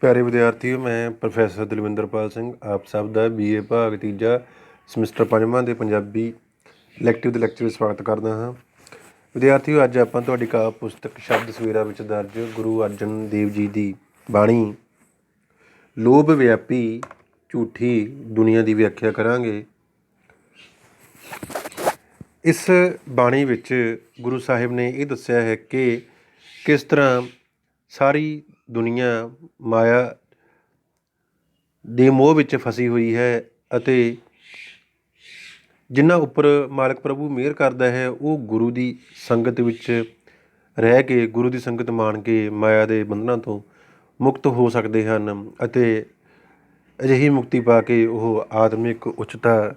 ਪਿਆਰੇ ਵਿਦਿਆਰਥੀਓ, ਮੈਂ ਪ੍ਰੋਫੈਸਰ ਦਲਵਿੰਦਰਪਾਲ ਸਿੰਘ, ਆਪ ਸਭ ਦਾ ਬੀਏ ਭਾਗ ਤੀਜਾ ਸਮੈਸਟਰ ਪੰਜਵਾਂ ਦੇ ਪੰਜਾਬੀ ਇਲੈਕਟਿਵ ਦੇ ਲੈਕਚਰ ਵਿੱਚ ਸਵਾਗਤ ਕਰਦਾ ਹਾਂ। ਵਿਦਿਆਰਥੀਓ, ਅੱਜ ਆਪਾਂ ਤੁਹਾਡੀ ਕਾਵਿ ਪੁਸਤਕ ਸ਼ਬਦ ਸਵੇਰਾ ਵਿੱਚ ਦਰਜ ਗੁਰੂ ਅਰਜਨ ਦੇਵ ਜੀ ਦੀ ਬਾਣੀ ਲੋਭ ਵਿਆਪੀ ਝੂਠੀ ਦੁਨੀਆ ਦੀ ਵਿਆਖਿਆ ਕਰਾਂਗੇ। ਇਸ ਬਾਣੀ ਵਿੱਚ ਗੁਰੂ ਸਾਹਿਬ ਨੇ ਇਹ ਦੱਸਿਆ ਹੈ ਕਿ ਕਿਸ ਤਰ੍ਹਾਂ ਸਾਰੀ ਦੁਨੀਆ ਮਾਇਆ ਦੇ ਮੋਹ ਵਿੱਚ ਫਸੀ ਹੋਈ ਹੈ ਅਤੇ ਜਿਨ੍ਹਾਂ ਉੱਪਰ ਮਾਲਕ ਪ੍ਰਭੂ ਮਿਹਰ ਕਰਦਾ ਹੈ, ਉਹ ਗੁਰੂ ਦੀ ਸੰਗਤ ਵਿੱਚ ਰਹਿ ਕੇ, ਗੁਰੂ ਦੀ ਸੰਗਤ ਮਾਣ ਕੇ ਮਾਇਆ ਦੇ ਬੰਧਨਾਂ ਤੋਂ ਮੁਕਤ ਹੋ ਸਕਦੇ ਹਨ ਅਤੇ ਅਜਿਹੀ ਮੁਕਤੀ ਪਾ ਕੇ ਉਹ ਆਤਮਿਕ ਉੱਚਤਾ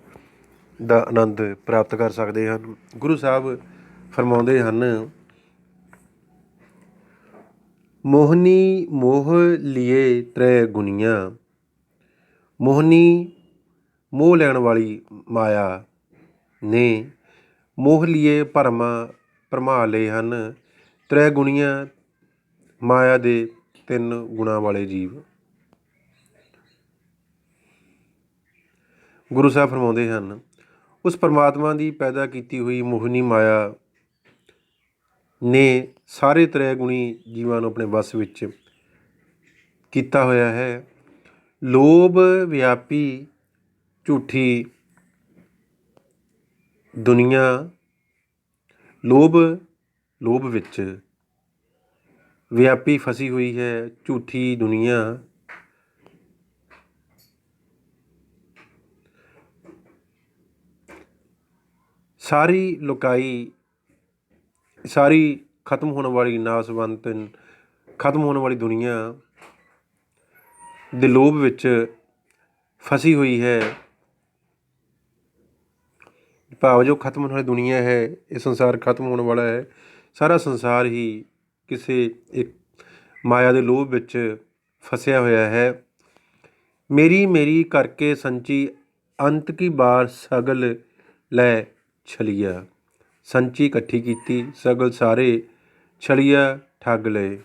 ਦਾ ਆਨੰਦ ਪ੍ਰਾਪਤ ਕਰ ਸਕਦੇ ਹਨ। ਗੁਰੂ ਸਾਹਿਬ ਫਰਮਾਉਂਦੇ ਹਨ ਮੋਹਨੀ ਮੋਹ ਲੀਏ ਤ੍ਰੈ ਗੁਣੀਆਂ। ਮੋਹਨੀ ਮੋਹ ਲੈਣ ਵਾਲੀ ਮਾਇਆ ਨੇ ਮੋਹ ਲਿਏ ਭਰਮਾ ਭਰਮਾ ਲਏ ਹਨ। ਤ੍ਰੈ ਗੁਣੀਆਂ ਮਾਇਆ ਦੇ ਤਿੰਨ ਗੁਣਾ ਵਾਲੇ ਜੀਵ। ਗੁਰੂ ਸਾਹਿਬ ਫਰਮਾਉਂਦੇ ਹਨ, ਉਸ ਪਰਮਾਤਮਾ ਦੀ ਪੈਦਾ ਕੀਤੀ ਹੋਈ ਮੋਹਨੀ ਮਾਇਆ ਨੇ ਸਾਰੇ ਤ੍ਰੈ ਗੁਣੀ ਜੀਵਾਂ ਨੂੰ ਆਪਣੇ ਵਸ ਵਿੱਚ ਕੀਤਾ ਹੋਇਆ ਹੈ। ਲੋਭ ਵਿਆਪੀ ਝੂਠੀ ਦੁਨੀਆ, ਲੋਭ ਲੋਭ ਵਿੱਚ ਵਿਆਪੀ ਫਸੀ ਹੋਈ ਹੈ ਝੂਠੀ ਦੁਨੀਆ। ਸਾਰੀ ਲੁਕਾਈ ਸਾਰੀ ਖਤਮ ਹੋਣ ਵਾਲੀ ਨਾਸਵੰਤ ਖਤਮ ਹੋਣ ਵਾਲੀ ਦੁਨੀਆ ਦੇ ਲੋਭ ਵਿੱਚ ਫਸੀ ਹੋਈ ਹੈ। ਭਾਵ ਜੋ ਖਤਮ ਹੋਣ ਵਾਲੀ ਦੁਨੀਆ ਹੈ, ਇਹ ਸੰਸਾਰ ਖਤਮ ਹੋਣ ਵਾਲਾ ਹੈ, ਸਾਰਾ ਸੰਸਾਰ ਹੀ ਕਿਸੇ ਇੱਕ ਮਾਇਆ ਦੇ ਲੋਭ ਵਿੱਚ ਫਸਿਆ ਹੋਇਆ ਹੈ। ਮੇਰੀ ਮੇਰੀ ਕਰਕੇ ਸੰਚੀ ਅੰਤ ਕੀ ਬਾਰ ਸਗਲ ਲੈ ਛਲੀਆ। ਸੰਚੀ ਇਕੱਠੀ ਕੀਤੀ, ਸਗਲ ਸਾਰੇ ਛਲੀਆ ਠੱਗ ਲਏ।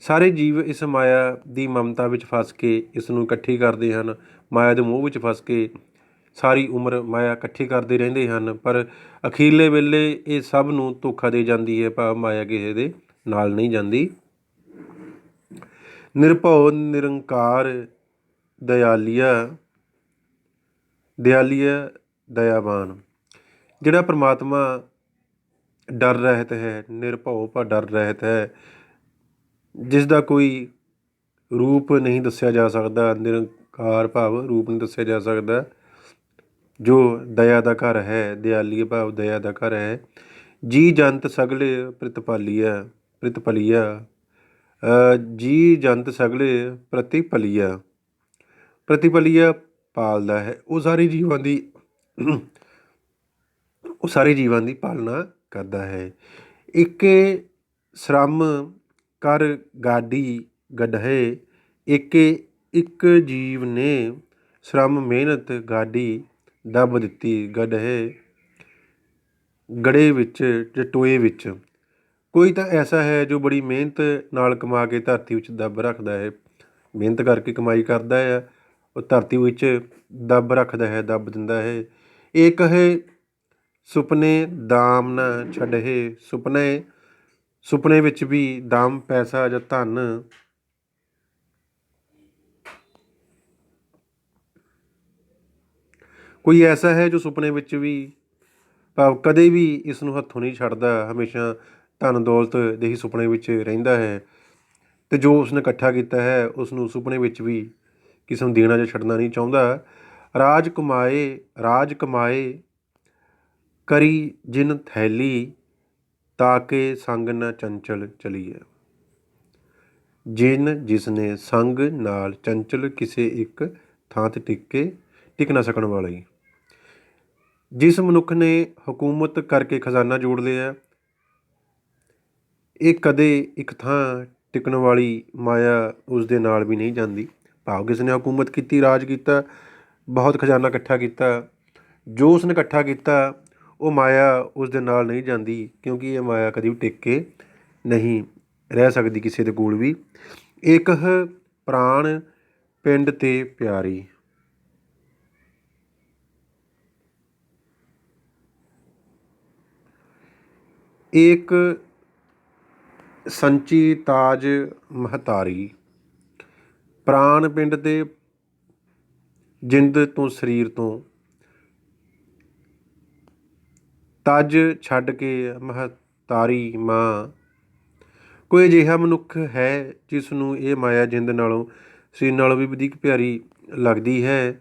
ਸਾਰੇ ਜੀਵ ਇਸ ਮਾਇਆ ਦੀ ਮਮਤਾ ਵਿੱਚ ਫਸ ਕੇ ਇਸ ਨੂੰ ਇਕੱਠੀ ਕਰਦੇ ਹਨ। ਮਾਇਆ ਦੇ ਮੋਹ ਵਿੱਚ ਫਸ ਕੇ ਸਾਰੀ ਉਮਰ ਮਾਇਆ ਇਕੱਠੀ ਕਰਦੇ ਰਹਿੰਦੇ ਹਨ, ਪਰ ਅਖੀਰਲੇ ਵੇਲੇ ਇਹ ਸਭ ਨੂੰ ਧੋਖਾ ਦੇ ਜਾਂਦੀ ਹੈ, ਭਾਵ ਮਾਇਆ ਕਿਸੇ ਦੇ ਨਾਲ ਨਹੀਂ ਜਾਂਦੀ। ਨਿਰਭਉ ਨਿਰੰਕਾਰ ਦਇਆਲੀਆ ਦਿਆਲੀਆ ਦਇਆਵਾਨ। ਜਿਹੜਾ ਪਰਮਾਤਮਾ ਡਰ ਰਹਿਤ ਹੈ, ਨਿਰਭਉ ਪਰ ਡਰ ਰਹਿਤ ਹੈ ਜਿਸ ਦਾ ਕੋਈ ਰੂਪ ਨਹੀਂ ਦੱਸਿਆ ਜਾ ਸਕਦਾ, ਨਿਰੰਕਾਰ ਭਾਵ ਰੂਪ ਨਹੀਂ ਦੱਸਿਆ ਜਾ ਸਕਦਾ, ਜੋ ਦਇਆ ਦਾ ਘਰ ਹੈ ਦਿਆਲੀ ਭਾਵ ਦਇਆ ਦਾ ਘਰ ਹੈ, ਜੀ ਜੰਤ ਸਗਲੇ ਪ੍ਰਤਪਾਲੀਆ ਪ੍ਰਤਪਲੀਆ ਜੀ ਜੰਤ ਸਗਲੇ ਪ੍ਰਤੀਪਲੀਆ ਪ੍ਰਤੀਫਲੀਆ ਪਾਲਦਾ ਹੈ। ਉਹ ਸਾਰੇ ਜੀਵਾਂ ਦੀ ਉਹ ਸਾਰੇ ਜੀਵਾਂ ਦੀ ਪਾਲਣਾ ਕਰਦਾ ਹੈ। ਇੱਕੇ ਸ਼ਰਮ ਕਰ ਗਾਡੀ ਗੜ੍ਹੇ ਇੱਕੇ ਇੱਕ ਜੀਵ ਨੇ ਸ਼ਰਮ ਮਿਹਨਤ ਗਾਡੀ ਦੱਬ ਦਿੱਤੀ ਗੜ੍ਹੇ ਗੜੇ ਵਿੱਚ ਤੇ ਟੋਏ ਵਿੱਚ। ਕੋਈ ਤਾਂ ਐਸਾ ਹੈ ਜੋ ਬੜੀ ਮਿਹਨਤ ਨਾਲ ਕਮਾ ਕੇ ਧਰਤੀ ਵਿੱਚ ਦੱਬ ਰੱਖਦਾ ਹੈ। ਮਿਹਨਤ ਕਰਕੇ ਕਮਾਈ ਕਰਦਾ ਹੈ। ਉਹ ਧਰਤੀ ਵਿੱਚ ਦੱਬ ਰੱਖਦਾ ਹੈ, ਦੱਬ ਦਿੰਦਾ ਹੈ। ਇਹ ਕਹੇ, ਸੁਪਨੇ ਦਾਮ ਨਾ ਛੱਡੇ ਸੁਪਨੇ ਸੁਪਨੇ ਵਿੱਚ ਵੀ ਦਾਮ, ਪੈਸਾ ਜਾਂ ਧਨ। ਕੋਈ ਐਸਾ ਹੈ ਜੋ ਸੁਪਨੇ ਵਿੱਚ ਵੀ ਭਾਵ ਕਦੇ ਵੀ ਇਸ ਨੂੰ ਹੱਥੋਂ ਨਹੀਂ ਛੱਡਦਾ? ਹਮੇਸ਼ਾ ਧਨ ਦੌਲਤ ਦੇ ਹੀ ਸੁਪਨੇ ਵਿੱਚ ਰਹਿੰਦਾ ਹੈ। ਤੇ ਜੋ ਉਸਨੇ ਇਕੱਠਾ ਕੀਤਾ ਹੈ ਉਸ ਨੂੰ ਸੁਪਨੇ ਵਿੱਚ ਵੀ ਕਿਸੇ ਨੂੰ ਦੇਣਾ ਜਾਂ ਛੱਡਣਾ ਨਹੀਂ ਚਾਹੁੰਦਾ। ਰਾਜ ਕਮਾਏ ਰਾਜ ਕਮਾਏ, ਕਰੀ ਜਿਨ ਥੈਲੀ, ਤਾਂ ਕਿ ਸੰਗ ਨਾ ਚੰਚਲ ਚਲੀਏ। ਜਿਨ ਜਿਸ ਨੇ ਸੰਗ ਨਾਲ ਚੰਚਲ ਕਿਸੇ ਇੱਕ ਥਾਂ ਤੇ ਟਿਕ ਕੇ ਟਿਕ ਨਾ ਸਕਣ ਵਾਲਾ। ਹੀ ਜਿਸ ਮਨੁੱਖ ਨੇ ਹਕੂਮਤ ਕਰਕੇ ਖਜ਼ਾਨਾ ਜੋੜ ਲਿਆ, ਇਹ ਕਦੇ ਇੱਕ ਥਾਂ ਟਿਕਣ ਵਾਲੀ ਮਾਇਆ ਉਸ ਦੇ ਨਾਲ ਵੀ ਨਹੀਂ ਜਾਂਦੀ। ਭਾਵ ਕਿਸ ਨੇ ਹਕੂਮਤ ਕੀਤੀ, ਰਾਜ ਕੀਤਾ, ਬਹੁਤ ਖਜ਼ਾਨਾ ਇਕੱਠਾ ਕੀਤਾ, ਜੋ ਉਸਨੇ ਇਕੱਠਾ ਕੀਤਾ, ਉਹ ਮਾਇਆ ਉਸ ਦੇ ਨਾਲ ਨਹੀਂ ਜਾਂਦੀ, ਕਿਉਂਕਿ ਇਹ ਮਾਇਆ ਕਦੀ ਵੀ ਟਿਕ ਕੇ ਨਹੀਂ ਰਹਿ ਸਕਦੀ ਕਿਸੇ ਦੇ ਕੋਲ ਵੀ। ਇਕ ਪ੍ਰਾਣ ਪਿੰਡ ਤੇ ਪਿਆਰੀ। ਏਕ ਸੰਚੀ ਤਾਜ ਮਹਤਾਰੀ। ਪ੍ਰਾਣ ਪਿੰਡ ਦੇ ਜਿੰਦ ਤੋਂ ਸਰੀਰ ਤੋਂ ਤਜ ਛੱਡ ਕੇ ਮਹਤਾਰੀ ਮਾਂ। ਕੋਈ ਅਜਿਹਾ ਮਨੁੱਖ ਹੈ ਜਿਸ ਨੂੰ ਇਹ ਮਾਇਆ ਜਿੰਦ ਨਾਲੋਂ ਸਰੀਰ ਨਾਲੋਂ ਵੀ ਵਧੇਕ ਪਿਆਰੀ ਲੱਗਦੀ ਹੈ?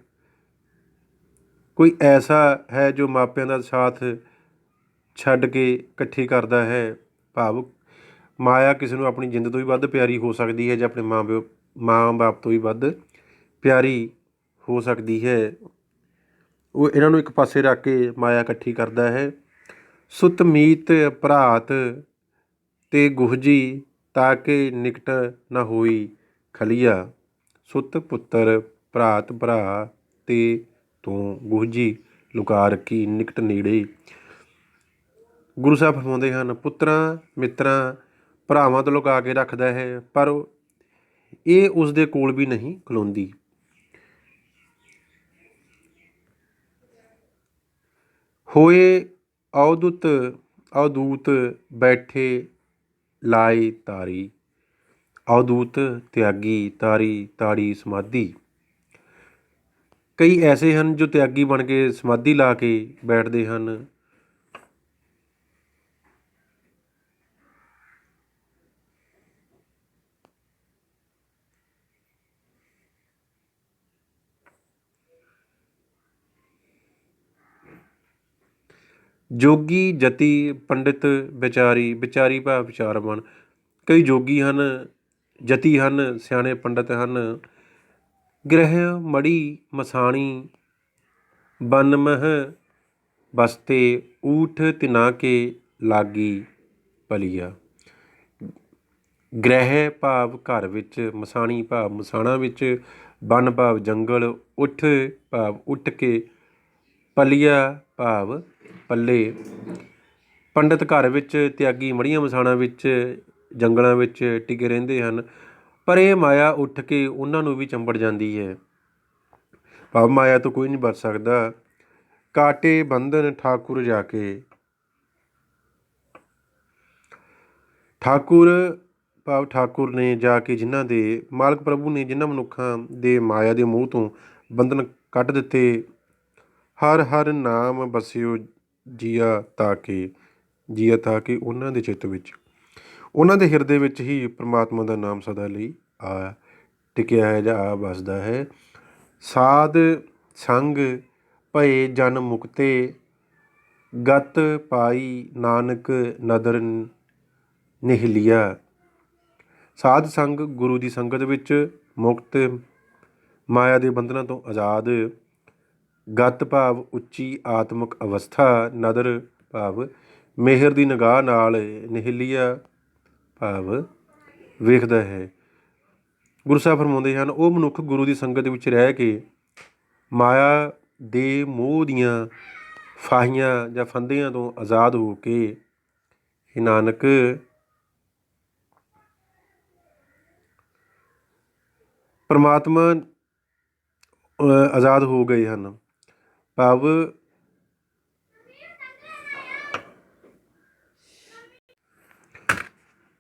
ਕੋਈ ਐਸਾ ਹੈ ਜੋ ਮਾਪਿਆਂ ਦਾ ਸਾਥ ਛੱਡ ਕੇ ਇਕੱਠੀ ਕਰਦਾ ਹੈ? ਭਾਵ ਮਾਇਆ ਕਿਸੇ ਨੂੰ ਆਪਣੀ ਜਿੰਦ ਤੋਂ ਵੀ ਵੱਧ ਪਿਆਰੀ ਹੋ ਸਕਦੀ ਹੈ ਜਾਂ ਆਪਣੇ ਮਾਂ ਪਿਓ ਮਾਂ ਬਾਪ ਤੋਂ ਵੀ ਵੱਧ ਪਿਆਰੀ ਹੋ ਸਕਦੀ ਹੈ। ਉਹ ਇਹਨਾਂ ਨੂੰ ਇੱਕ ਪਾਸੇ ਰੱਖ ਕੇ ਮਾਇਆ ਇਕੱਠੀ ਕਰਦਾ ਹੈ। ਸੁਤ ਮੀਤ ਭਰਾਤ ਤੇ ਗੁਹਜੀ ਤਾਂ ਕਿ ਨਿਕਟ ਨਾ ਹੋਈ ਖਲੀਆ। ਸੁਤ ਪੁੱਤਰ ਭਰਾਤ ਭਰਾ ਤੇ ਤੋਂ ਗੁਹਜੀ ਲੁਕਾ ਰੱਖੀ ਨਿਕਟ ਨੇੜੇ। ਗੁਰੂ ਸਾਹਿਬ ਫਰਮਾਉਂਦੇ ਹਨ, ਪੁੱਤਰਾਂ ਮਿੱਤਰਾਂ ਭਰਾਵਾਂ ਤੋਂ ਲੁਕਾ ਕੇ ਰੱਖਦਾ ਹੈ, ਪਰ ਇਹ ਉਸ ਦੇ ਕੋਲ ਵੀ ਨਹੀਂ ਖਲੋਂਦੀ। ਹੋਏ ਔਦੁਤ ਔਦੂਤ ਬੈਠੇ ਲਾਈ ਤਾਰੀ ਔਦੂਤ ਤਿਆਗੀ ਤਾਰੀ ਤਾੜੀ ਸਮਾਧੀ। ਕਈ ਐਸੇ ਹਨ ਜੋ ਤਿਆਗੀ ਬਣ ਕੇ ਸਮਾਧੀ ਲਾ ਕੇ ਬੈਠਦੇ ਹਨ। ਜੋਗੀ, ਜਤੀ, ਪੰਡਿਤ, ਵਿਚਾਰੀ ਵਿਚਾਰੀ ਭਾਵ ਵਿਚਾਰਵਾਨ। ਕਈ ਜੋਗੀ ਹਨ, ਜਤੀ ਹਨ, ਸਿਆਣੇ ਪੰਡਿਤ ਹਨ। ਗ੍ਰਹਿ ਮੜੀ ਮਸਾਣੀ, ਬਨ ਮਹਿ ਬਸਤੇ, ਊਠ ਤਿਨਾ ਕੇ ਲਾਗੀ ਪਲੀਆ। ਗ੍ਰਹਿ ਭਾਵ ਘਰ ਵਿੱਚ, ਮਸਾਣੀ ਭਾਵ ਮਸਾਣਾ ਵਿੱਚ, ਬਨ ਭਾਵ ਜੰਗਲ ਉੱਠ ਭਾਵ ਉੱਠ ਕੇ ਪਲੀਆ ਭਾਵ ਪੱਲੇ। ਪੰਡਤ ਘਰ ਵਿੱਚ ਤਿਆਗੀ ਮੜੀਆਂ ਮਸਾਣਾ ਵਿੱਚ, ਜੰਗਲਾਂ ਵਿੱਚ ਟਿਕੇ ਰਹਿੰਦੇ ਹਨ। ਪਰ ਇਹ ਮਾਇਆ ਉੱਠ ਕੇ ਉਹਨਾਂ ਨੂੰ ਵੀ ਚੰਬੜ ਜਾਂਦੀ ਹੈ। ਭਾਵ ਮਾਇਆ ਤੋਂ ਕੋਈ ਨਹੀਂ ਬਚ ਸਕਦਾ। ਕਾਟੇ ਬੰਧਨ ਠਾਕੁਰ ਜਾ ਕੇ ਠਾਕੁਰ, ਭਾਵ ਠਾਕੁਰ ਨੇ ਜਾ ਕੇ ਜਿਨ੍ਹਾਂ ਦੇ, ਮਾਲਕ ਪ੍ਰਭੂ ਨੇ ਜਿਨ੍ਹਾਂ ਮਨੁੱਖਾਂ ਦੇ ਮਾਇਆ ਦੇ ਮੋਹ ਤੋਂ ਬੰਧਨ ਕੱਢ ਦਿੱਤੇ। ਹਰ ਹਰ ਨਾਮ ਬਸਿਓ ਜੀਆ ਤਾਂ ਕਿ, ਜੀਆ ਤਾਂ ਕਿ ਉਹਨਾਂ ਦੇ ਚਿੱਤ ਵਿੱਚ, ਉਹਨਾਂ ਦੇ ਹਿਰਦੇ ਵਿੱਚ ਹੀ ਪ੍ਰਮਾਤਮਾ ਦਾ ਨਾਮ ਸਦਾ ਲਈ ਆ, ਟਿਕਿਆ ਹੈ ਜਾਂ ਆ ਵਸਦਾ ਹੈ। ਸਾਧ ਸੰਗ ਭਏ ਜਨ ਮੁਕਤੇ, ਗਤ ਪਾਈ ਨਾਨਕ ਨਦਰ ਨਿਹਲਿਆ। ਸਾਧ ਸੰਗ ਗੁਰੂ ਦੀ ਸੰਗਤ ਵਿੱਚ ਮੁਕਤ ਮਾਇਆ ਦੇ ਬੰਧਨਾਂ ਤੋਂ ਆਜ਼ਾਦ ਗਤ ਭਾਵ ਉੱਚੀ ਆਤਮਿਕ ਅਵਸਥਾ, ਨਦਰ ਭਾਵ ਮਿਹਰ ਦੀ ਨਿਗਾਹ ਨਾਲ ਨਿਹਲੀਆ ਭਾਵ ਵੇਖਦਾ ਹੈ। ਗੁਰੂ ਸਾਹਿਬ ਫਰਮਾਉਂਦੇ ਹਨ, ਉਹ ਮਨੁੱਖ ਗੁਰੂ ਦੀ ਸੰਗਤ ਵਿੱਚ ਰਹਿ ਕੇ ਮਾਇਆ ਦੇ ਮੋਹ ਦੀਆਂ ਫਾਹੀਆਂ ਜਾਂ ਫੰਦਿਆਂ ਤੋਂ ਆਜ਼ਾਦ ਹੋ ਕੇ ਇਹ ਨਾਨਕ, ਪਰਮਾਤਮਾ ਆਜ਼ਾਦ ਹੋ ਗਏ ਹਨ। ਭਾਵ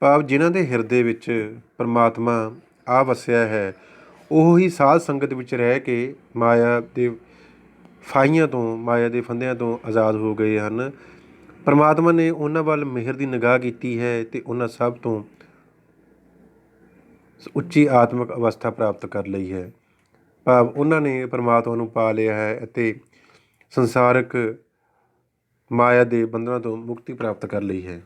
ਭਾਵ ਜਿਨ੍ਹਾਂ ਦੇ ਹਿਰਦੇ ਵਿੱਚ ਪਰਮਾਤਮਾ ਆ ਵਸਿਆ ਹੈ, ਉਹ ਹੀ ਸਾਧ ਸੰਗਤ ਵਿੱਚ ਰਹਿ ਕੇ ਮਾਇਆ ਦੇ ਫਾਈਆਂ ਤੋਂ, ਮਾਇਆ ਦੇ ਫੰਦਿਆਂ ਤੋਂ ਆਜ਼ਾਦ ਹੋ ਗਏ ਹਨ। ਪਰਮਾਤਮਾ ਨੇ ਉਹਨਾਂ ਵੱਲ ਮਿਹਰ ਦੀ ਨਿਗਾਹ ਕੀਤੀ ਹੈ ਤੇ ਉਹਨਾਂ ਸਭ ਤੋਂ ਉੱਚੀ ਆਤਮਿਕ ਅਵਸਥਾ ਪ੍ਰਾਪਤ ਕਰ ਲਈ ਹੈ। ਭਾਵ ਉਹਨਾਂ ਨੇ ਪਰਮਾਤਮਾ ਨੂੰ ਪਾ ਲਿਆ ਹੈ ਅਤੇ ਸੰਸਾਰਕ ਮਾਇਆ ਦੇ ਬੰਧਨਾਂ ਤੋਂ ਮੁਕਤੀ ਪ੍ਰਾਪਤ ਕਰ ਲਈ ਹੈ।